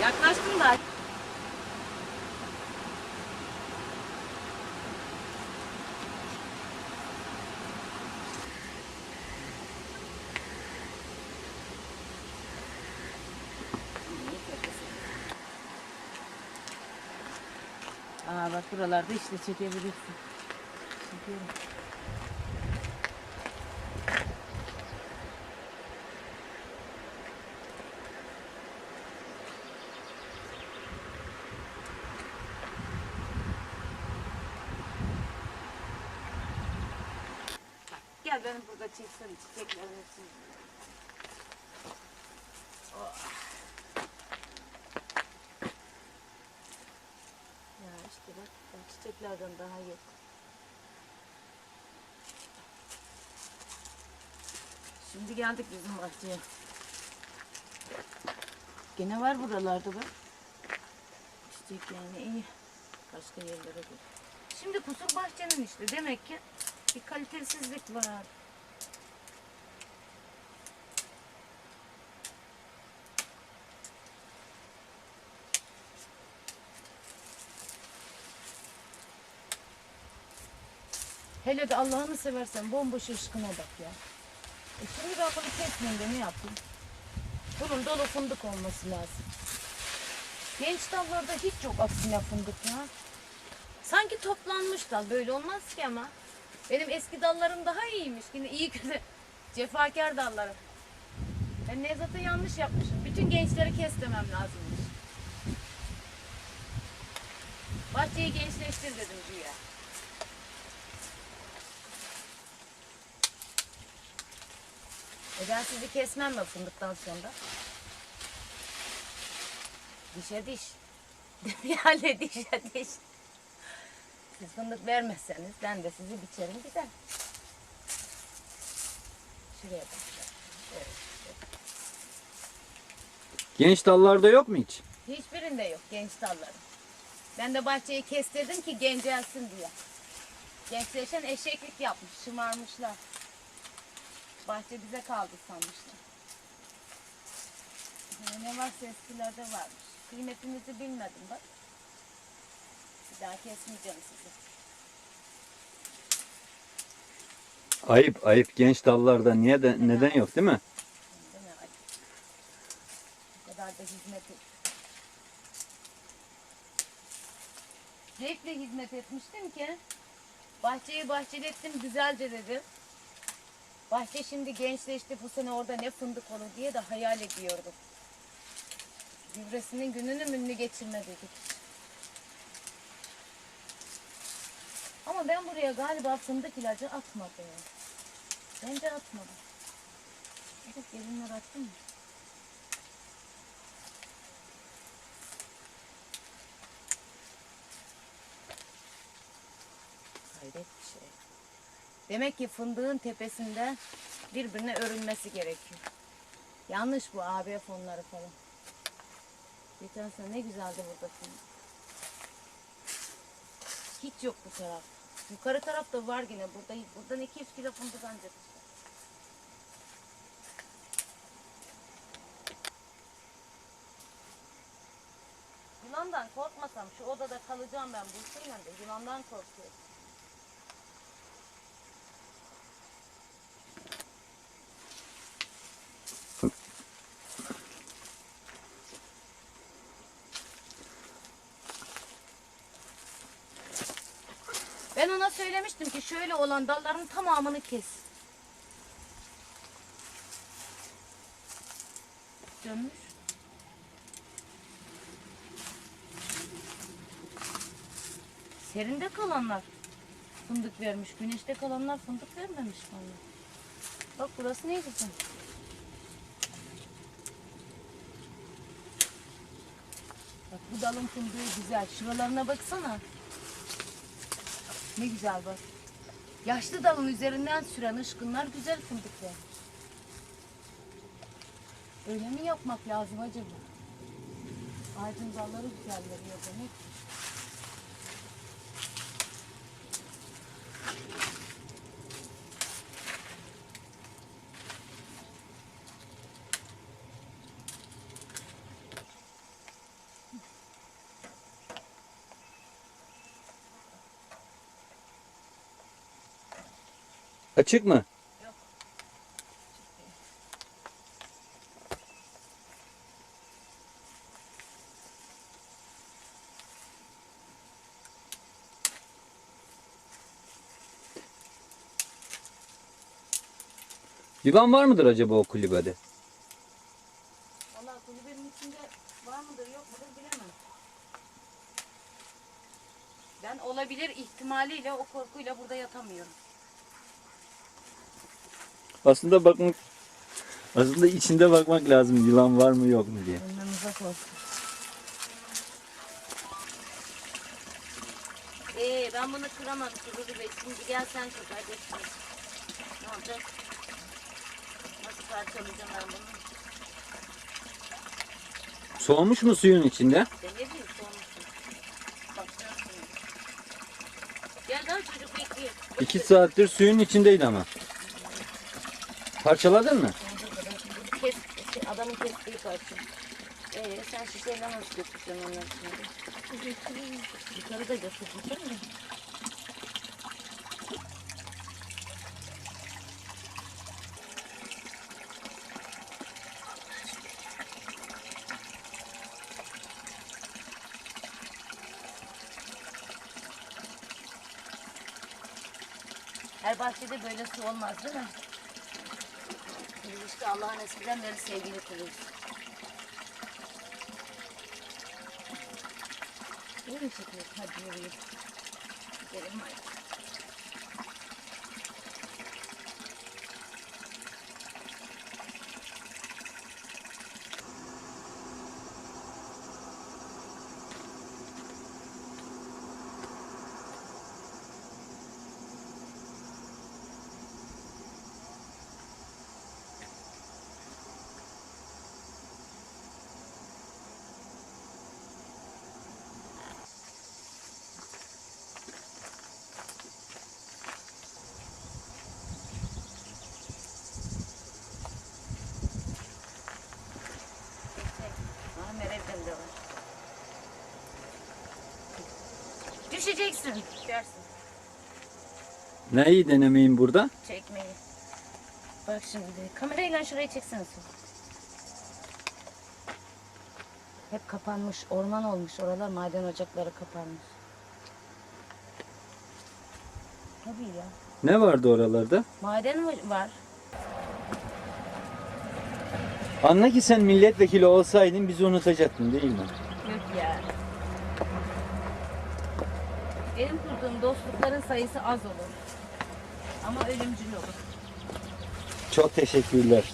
Yaklaştım da. Aa bak buralarda işte çekebilirsin. Çekiyorum. Çeksene çiçeklerin hepsini. Oh. Ya işte bak, bak çiçeklerden daha yok. Şimdi geldik bizim bahçeye. Gene var buralarda bak. Çiçek yani iyi. Başka yerlere göre. Şimdi kusur bahçenin işte. Demek ki bir kalitesizlik var. Hele de Allah'ını seversen bomboş ışkına bak ya. E şimdi ben bunu kesmeyeyim de ne yapayım? Bunun dolu fındık olması lazım. Genç dallarda hiç yok aksine fındık ya. Sanki toplanmış dal. Böyle olmaz ki ama. Benim eski dallarım daha iyiymiş. Yine iyi kötü. Cefakar dallarım. Ben Nevzat'a yanlış yapmışım. Bütün gençleri kes demem lazımmış. Bahçeyi gençleştir dedim güya. E ben sizi kesmem mi fındıktan sonra? Dişe diş. yani dişe diş. Siz fındık vermezseniz ben de sizi biçerim gider. Şuraya bak. Evet. Genç dallarda yok mu hiç? Hiçbirinde yok genç dalları. Ben de bahçeyi kestirdim ki gencelsin diye. Gençleşen eşeklik yapmış, şımarmışlar. Bahçe bize kaldı sanmışlar. Yani ne varsa eskilerde varmış. Kıymetinizi bilmedim bak. Bir daha kesmeyeceğim sizi. Ayıp ayıp genç dallarda niye de neden yok değil mi? Değil mi? Bu kadar da hizmet et. Zevkle hizmet etmiştim ki bahçeyi bahçelettim güzelce dedim. Bahçe şimdi gençleşti bu sene orada ne fındık olur diye de hayal ediyordum. Gübresinin gününü münlü geçirme dedik. Ama ben buraya galiba fındık ilacı atmadım. Bence atmadım. Evet gelinler attı mı? Hayret bir şey. Demek ki fındığın tepesinde birbirine örülmesi gerekiyor. Yanlış bu AB fonları falan. Geçen sene ne güzeldi burada fındık. Hiç yok bu taraf. Yukarı tarafta var yine. Burada, buradan 200 kilo fındık ancak. Yılandan korkmasam şu odada kalacağım ben Bursa'yla da yılandan korkuyorum. Ona söylemiştim ki şöyle olan dalların tamamını kes. Dönmüş. Serinde kalanlar fındık vermiş. Güneşte kalanlar fındık vermemiş vallahi. Bak burası ne güzel. Bak bu dalın fındığı güzel. Şuralarına baksana. Ne güzel bak. Yaşlı dalın üzerinden süren ışkınlar güzel fındık vermiş. Öyle mi yapmak lazım acaba? Ağacın dalları güzel veriyor Açık mı? Yılan var mıdır acaba o kulübede? Valla kulübenin içinde var mıdır yok mudur bilemem. Ben olabilir ihtimaliyle o korkuyla burada yatamıyorum. Aslında bakmak aslında içinde bakmak lazım yılan var mı yok mu diye. Ondan uzak olsun. Ee, ben bunu kıramam Sürülü Bey. Şimdi gel sen kır kardeşim. Ne olacak? Nasıl parçalayacağım ben bunu? Soğumuş mu suyun içinde? Ne bileyim. Bakacağım şimdi. Gel daha çocuk bekliyor. İki saattir suyun içindeydi ama. Parçaladın mı? Kes, adamın kestiği parça. Ee, sen şişeyle nasıl götüreceksin onları şimdi? Yukarı da götüreceksin mi? Her bahçede böyle su olmaz değil mi? Biz işte Allah'ın eskiden beri sevgili kuluyuz. Yürü mi çekiyorsun? Hadi yürüyün. Gidelim. Aha Merev'den de var. Düşeceksin. Düşersin. Neyi denemeyin burada? Çekmeyi. Bak şimdi kamerayla şurayı çeksene su. Hep kapanmış, orman olmuş oralar, maden ocakları kapanmış. Tabii ya. Ne vardı oralarda? Maden var? Anla ki sen milletvekili olsaydın bizi unutacaktın değil mi? Yok ya. Benim kurduğum dostlukların sayısı az olur. Ama ölümcül olur. Çok teşekkürler.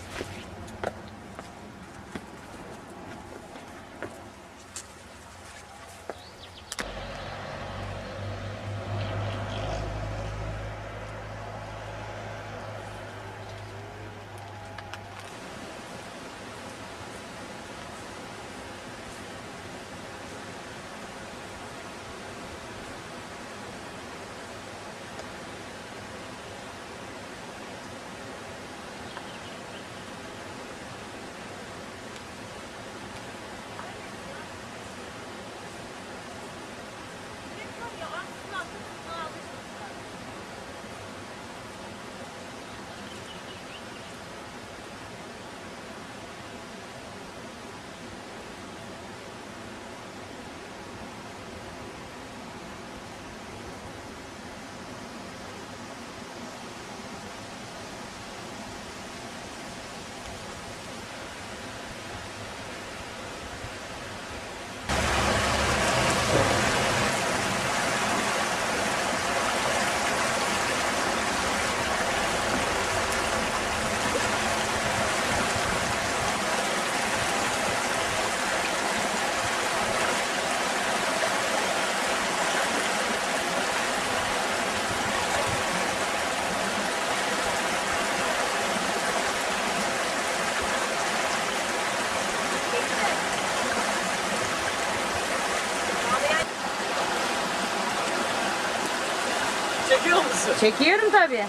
nasıl? Çekiyorum tabii.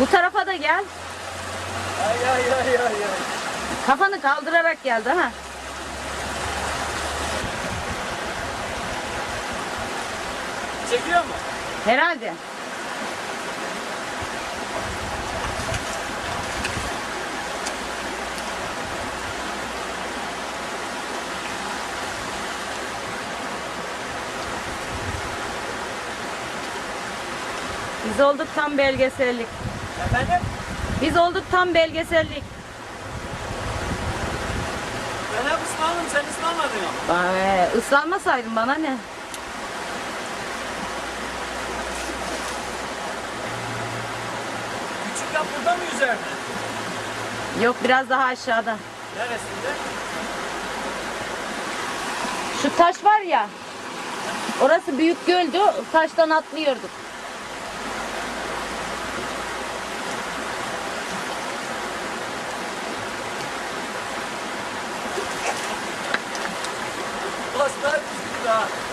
Bu tarafa da gel. Ay ay ay ay ay. Kafanı kaldırarak geldi ha. Çekiyor mu? Herhalde. Biz olduk tam belgesellik. Efendim? Biz olduk tam belgesellik. Ben hep ıslandım sen ıslanmadın ama. Ee, ıslanmasaydın bana ne? Küçük yap burada mı yüzerdi? Yok biraz daha aşağıda. Neresinde? Şu taş var ya. Orası büyük göldü. Taştan atlıyorduk. Baslar küçük daha.